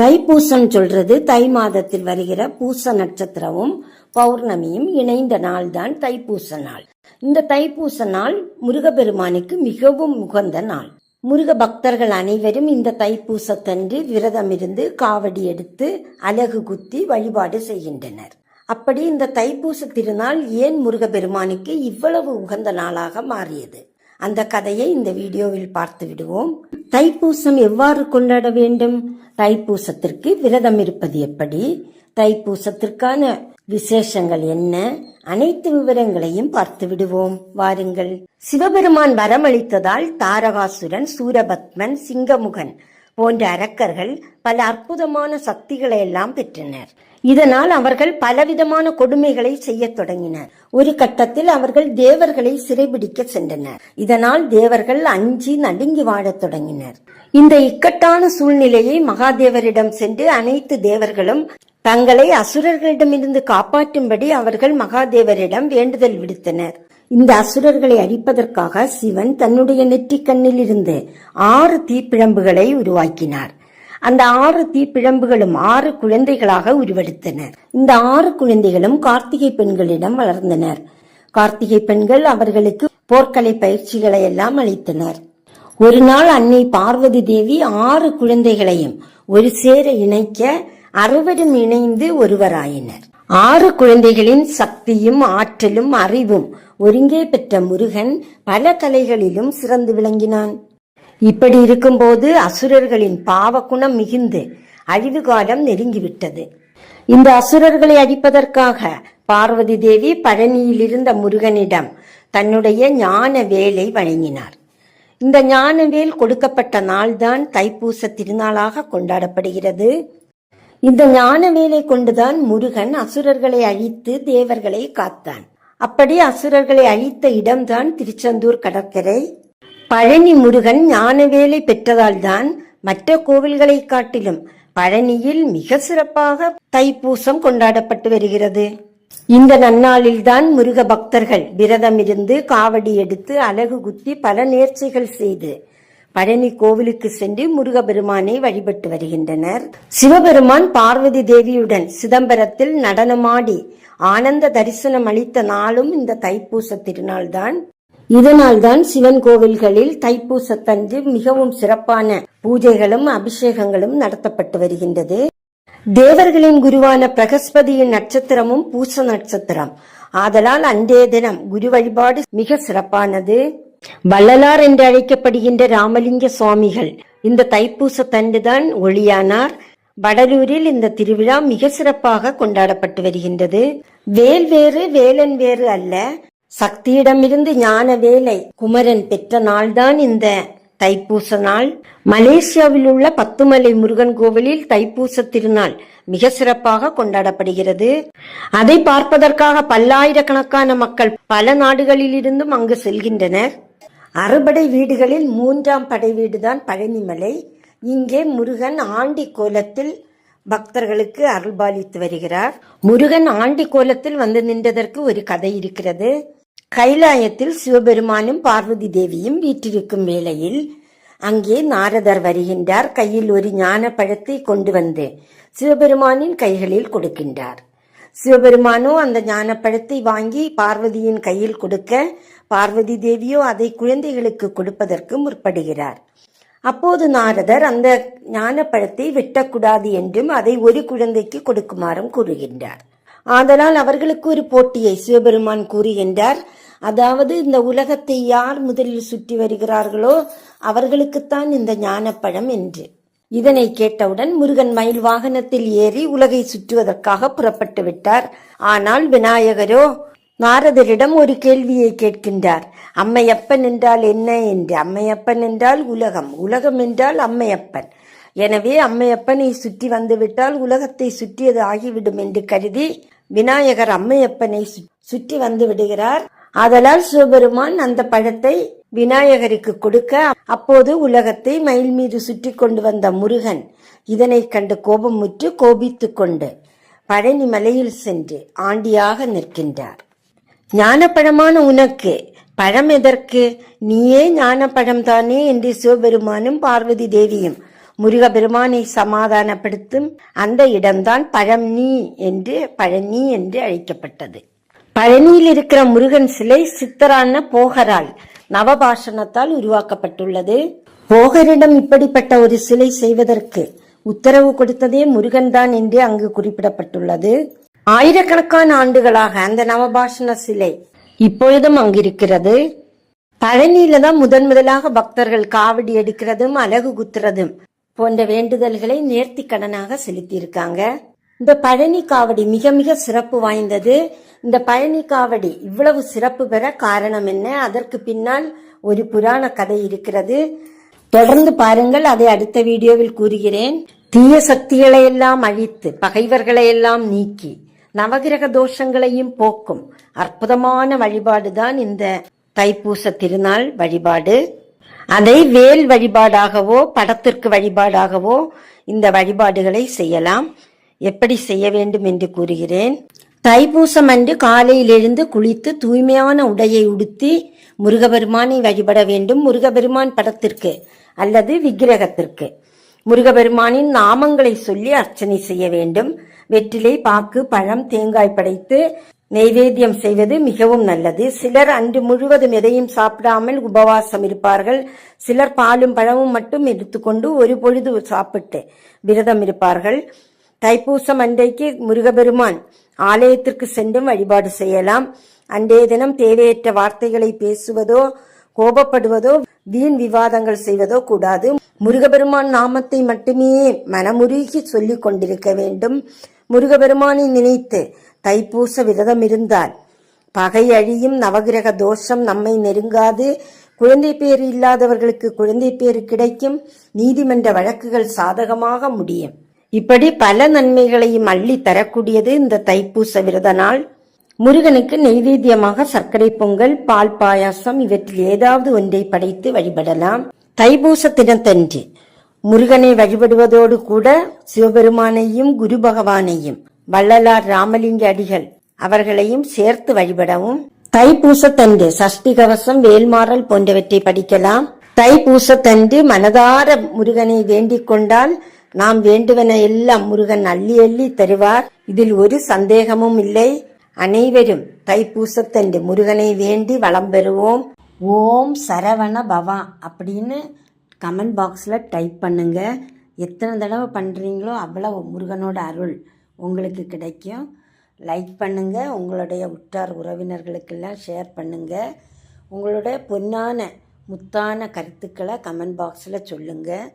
தைப்பூசம் சொல்றது. தை மாதத்தில் வருகிற பூச நட்சத்திரமும் பௌர்ணமியும் இணைந்த நாள்தான் தைப்பூச நாள். இந்த தைப்பூச நாள் முருகப்பெருமானுக்கு மிகவும் உகந்த நாள். முருக பக்தர்கள் அனைவரும் இந்த தைப்பூசத்தன்று விரதமிருந்து காவடி எடுத்து அலகு குத்தி வழிபாடு செய்கின்றனர். அப்படி இந்த தைப்பூச திருநாள் ஏன் முருகப்பெருமானுக்கு இவ்வளவு உகந்த நாளாக மாறியது? அந்த கதையை இந்த வீடியோவில் பார்த்து விடுவோம். தைப்பூசம் எவ்வாறு கொண்டாட வேண்டும்? தைப்பூசத்திற்கு விரதம் இருப்பது எப்படி? தைப்பூசத்திற்கான விசேஷங்கள் என்ன? அனைத்து விவரங்களையும் பார்த்து விடுவோம். வாருங்கள். சிவபெருமான் வரமளித்ததால் தாரகாசுரன் சூரபத்மன் சிங்கமுகன் போன்ற அரக்கர்கள் பல அற்புதமான சக்திகளை எல்லாம் பெற்றனர். இதனால் அவர்கள் பலவிதமான கொடுமைகளை செய்யத் தொடங்கினர். ஒரு கட்டத்தில் அவர்கள் தேவர்களை சிறைபிடிக்க சென்றனர். இதனால் தேவர்கள் அஞ்சி நடுங்கி வாழத் தொடங்கினர். இந்த இக்கட்டான சூழ்நிலையை மகாதேவரிடம் சென்று அனைத்து தேவர்களும் தங்களை அசுரர்களிடமிருந்து காப்பாற்றும்படி அவர்கள் மகாதேவரிடம் வேண்டுதல் விடுத்தனர். இந்த அசுரர்களை அழிப்பதற்காக சிவன் தன்னுடைய நெற்றிக் கண்ணில் இருந்து ஆறு தீப்பிழம்புகளை உருவாக்கினார். அந்த ஆறு தீப்பிழம்புகளும் ஆறு குழந்தைகளாக உருவெடுத்தனர் இந்த ஆறு குழந்தைகளும் கார்த்திகை பெண்களிடம் வளர்ந்தனர். கார்த்திகை பெண்கள் அவர்களுக்கு போர்க்கலை பயிற்சிகளை எல்லாம் அளித்தனர். ஒரு நாள் அன்னை பார்வதி தேவி ஆறு குழந்தைகளையும் ஒரு சேர இணைக்க அறுவரும் இணைந்து ஒருவராயினர். ஆறு குழந்தைகளின் சக்தியும் ஆற்றலும் அறிவும் ஒருங்கே பெற்ற முருகன் பல கலைகளிலும் சிறந்து விளங்கினான். இப்படி இருக்கும்போது அசுரர்களின் பாவகுணம் மிகுந்து அழிவு காலம் நெருங்கிவிட்டது. இந்த அசுரர்களை அழிப்பதற்காக பார்வதி தேவி பழனியில் இருந்த முருகனிடம் தன்னுடைய ஞான வேலை வழங்கினார். இந்த ஞானவேல் கொடுக்கப்பட்ட நாள்தான் தைப்பூச திருநாளாக கொண்டாடப்படுகிறது. இந்த ஞானவேலை கொண்டுதான் முருகன் அசுரர்களை அழித்து தேவர்களை காத்தான். அப்படி அசுரர்களை அழித்த இடம்தான் திருச்செந்தூர் கடற்கரை. பழனி முருகன் ஞானவேலை பெற்றதால்தான் மற்ற கோவில்களை காட்டிலும் பழனியில் மிக சிறப்பாக தைப்பூசம் கொண்டாடப்பட்டு வருகிறது. இந்த நன்னாளில்தான் முருக பக்தர்கள் விரதமிருந்து காவடி எடுத்து அலகு குத்தி பல நேர்ச்சிகள் செய்து பழனி கோவிலுக்கு சென்று முருகபெருமானை வழிபட்டு வருகின்றனர். சிவபெருமான் பார்வதி தேவியுடன் சிதம்பரத்தில் நடனமாடி ஆனந்த தரிசனம் அளித்த நாளும் இந்த தைப்பூச திருநாள்தான். இதனால்தான் சிவன் கோவில்களில் தைப்பூசத்தன்று மிகவும் சிறப்பான பூஜைகளும் அபிஷேகங்களும் நடத்தப்பட்டு வருகின்றது. தேவர்களின் குருவான பிரகஸ்பதியின் நட்சத்திரமும் பூச நட்சத்திரம். ஆதலால் அன்றைய தினம் குரு வழிபாடு மிக சிறப்பானது. வள்ளலார் என்று அழைக்கப்படுகின்ற ராமலிங்க சுவாமிகள். இந்த தைப்பூச தண்டுதான் ஒளியானார். வடலூரில் இந்த திருவிழா மிக சிறப்பாக கொண்டாடப்பட்டு வருகின்றது. வேல் வேறு வேலன் வேறு அல்ல. சக்தியிடமிருந்து ஞான வேலை குமரன் பெற்ற நாள்தான் இந்த தைப்பூச நாள். மலேசியாவில் உள்ள பத்துமலை முருகன் கோவிலில் தைப்பூச திருநாள் மிக சிறப்பாக கொண்டாடப்படுகிறது. அதை பார்ப்பதற்காக பல்லாயிரக்கணக்கான மக்கள் பல நாடுகளில் இருந்தும் அங்கு செல்கின்றனர். அறுபடை வீடுகளில் மூன்றாம் படை வீடுதான் பழனிமலை. இங்கே முருகன் ஆண்டி கோலத்தில் பக்தர்களுக்கு அருள்பாலித்து வருகிறார். முருகன் ஆண்டி கோலத்தில் வந்து நின்றதற்கு ஒரு கதை இருக்கிறது. கைலாயத்தில் சிவபெருமானும் பார்வதி தேவியும் வீற்றிருக்கும் வேளையில் அங்கே நாரதர் வருகின்றார். கையில் ஒரு ஞான பழத்தை கொண்டு வந்து சிவபெருமானின் கைகளில் கொடுக்கின்றார். சிவபெருமானோ அந்த ஞானப்பழத்தை வாங்கி பார்வதியின் கையில் கொடுக்க பார்வதி தேவியோ அதை குழந்தைகளுக்கு கொடுப்பதற்கு முற்படுகிறார். அப்போது நாரதர் அந்த ஞானப்பழத்தை வெட்டக்கூடாது என்றும் அதை ஒரு குழந்தைக்கு கொடுக்குமாறும் கூறுகின்றார். ஆதலால் அவர்களுக்கு ஒரு போட்டியை சிவபெருமான் கூறுகின்றார். அதாவது இந்த உலகத்தை யார் முதலில் சுற்றி வருகிறார்களோ அவர்களுக்குத்தான் இந்த ஞானப்பழம் என்று. இதனை கேட்டவுடன் முருகன் மயில் வாகனத்தில் ஏறி உலகை சுற்றுவதற்காக புறப்பட்டு விட்டார். ஆனால் விநாயகரோ நாரதரிடம் ஒரு கேள்வியை கேட்கின்றார். அம்மையப்பன் என்றால் என்ன என்று? அம்மையப்பன் என்றால் உலகம். உலகம் என்றால் அம்மையப்பன். எனவே அம்மையப்பனை சுற்றி வந்துவிட்டால் உலகத்தை சுற்றியது ஆகிவிடும் என்று கருதி விநாயகர் அம்மையப்பனை சு- சுற்றி வந்து விடுகிறார். ஆதலால் சிவபெருமான் அந்த பழத்தை விநாயகருக்கு கொடுக்க அப்போது உலகத்தை மயில் மீது சுற்றி கொண்டு வந்த முருகன் இதனை கண்டு கோபமுற்று கோபித்து கொண்டு பழனி மலையில் சென்று ஆண்டியாக நிற்கின்றார். ஞானப்பழமான உனக்கு. பழம் எதற்கு? நீயே ஞானப்பழம் தானே என்று சிவபெருமானும் பார்வதி தேவியும். முருகபெருமானை சமாதானப்படுத்தும் அந்த இடம்தான் பழனி என்று பழனி என்று அழைக்கப்பட்டது. பழனியில் இருக்கிற முருகன் சிலை சித்தரான போகரால் நவபாஷணத்தால் உருவாக்கப்பட்டுள்ளது. போகரிடம் இப்படிப்பட்ட ஒரு சிலை செய்வதற்கு உத்தரவு கொடுத்ததே முருகன்தான் என்று அங்கு குறிப்பிடப்பட்டுள்ளது. ஆயிரக்கணக்கான ஆண்டுகளாக அந்த நவபாஷண சிலை இப்பொழுதும் அங்கிருக்கிறது. பழனியில தான் முதன் முதலாக பக்தர்கள் காவடி எடுக்கிறதும் அலகு குத்துறதும் போன்ற வேண்டுதல்களை நேர்த்தி கடனாக செலுத்தியிருக்காங்க. இந்த பழனி காவடி மிக மிக சிறப்பு வாய்ந்தது. இந்த பழனி காவடி இவ்வளவு சிறப்பு பெற காரணம் என்ன? அதற்கு பின்னால் ஒரு புராண கதை இருக்கிறது. தொடர்ந்து பாருங்கள் அதை அடுத்த வீடியோவில் கூறுகிறேன். தீய சக்திகளை எல்லாம் அழித்து பகைவர்களை எல்லாம் நீக்கி. நவகிரக தோஷங்களையும் போக்கும். அற்புதமான வழிபாடுதான் இந்த தைப்பூச திருநாள் வழிபாடு. அதை வேல் வழிபாடாகவோ படத்திற்கு வழிபாடாகவோ இந்த வழிபாடுகளை செய்யலாம். எப்படி செய்ய வேண்டும் என்று கூறுகிறேன். தைப்பூசம் அன்று காலையில் எழுந்து குளித்து தூய்மையான உடையை உடுத்தி முருகபெருமானை வழிபட வேண்டும். முருகபெருமான் படத்திற்கு அல்லது விக்கிரகத்திற்கு. முருகபெருமானின் நாமங்களை சொல்லி அர்ச்சனை செய்ய வேண்டும். வெற்றிலை பாக்கு பழம் தேங்காய் படைத்து நெய்வேத்தியம் செய்வது மிகவும் நல்லது. சிலர் அன்று முழுவதும் எதையும் சாப்பிடாமல் உபவாசம் இருப்பார்கள். சிலர் பாலும் பழமும் மட்டும் எடுத்துக்கொண்டு ஒரு பொழுது சாப்பிட்டு விரதம் இருப்பார்கள். தைப்பூசம் அன்றைக்கு முருகபெருமான் ஆலயத்திற்கு சென்றும் வழிபாடு செய்யலாம். அன்றைய தினம் தேவையற்ற வார்த்தைகளை பேசுவதோ கோபப்படுவதோ வீண் விவாதங்கள் செய்வதோ கூடாது. முருகபெருமான் நாமத்தை மட்டுமே மனமுருகி சொல்லிக் கொண்டிருக்க வேண்டும். முருகபெருமானை நினைத்து தைப்பூச விரதம் இருந்தால் பகை அழியும் நவகிரக தோஷம் நம்மை நெருங்காது. குழந்தை பேர் இல்லாதவர்களுக்கு குழந்தை பேர் கிடைக்கும். நீதிமன்ற வழக்குகள் சாதகமாக முடியும். இப்படி பல நன்மைகளையும் அள்ளி தரக்கூடியது இந்த தைப்பூச விரத நாள். முருகனுக்கு நெய்வேத்தியமாக சர்க்கரை பொங்கல் பால் பாயாசம் இவற்றில் ஏதாவது ஒன்றை படைத்து வழிபடலாம். தைபூச தினத்தன்று முருகனை வழிபடுவதோடு கூட சிவபெருமானையும் குரு பகவானையும் வள்ளலார் ராமலிங்க அடிகள் அவர்களையும் சேர்த்து வழிபடவும். தைப்பூசத்தன்று சஷ்டி கவசம் வேல்மாறல் போன்றவற்றை படிக்கலாம். தைப்பூசத்தன்று மனதார முருகனை வேண்டிக் கொண்டால் நாம் வேண்டுவன எல்லாம் முருகன் அள்ளி அள்ளி தருவார். இதில் ஒரு சந்தேகமும் இல்லை. அனைவரும் தைப்பூசத்தன்று முருகனை வேண்டி வளம் பெறுவோம். ஓம் சரவண பவா அப்படின்னு கமெண்ட் பாக்ஸில் டைப் பண்ணுங்க. எத்தனை தடவை பண்ணுறீங்களோ அவ்வளோ முருகனோட அருள் உங்களுக்கு கிடைக்கும். லைக் பண்ணுங்க. உங்களுடைய உற்றார் உறவினர்களுக்கெல்லாம் ஷேர் பண்ணுங்க. உங்களுடைய பொன்னான முத்தான கருத்துக்களை கமெண்ட் பாக்ஸில் சொல்லுங்கள்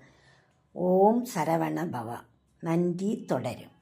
ஓம் சரவண பவா. நன்றி தொடரும்.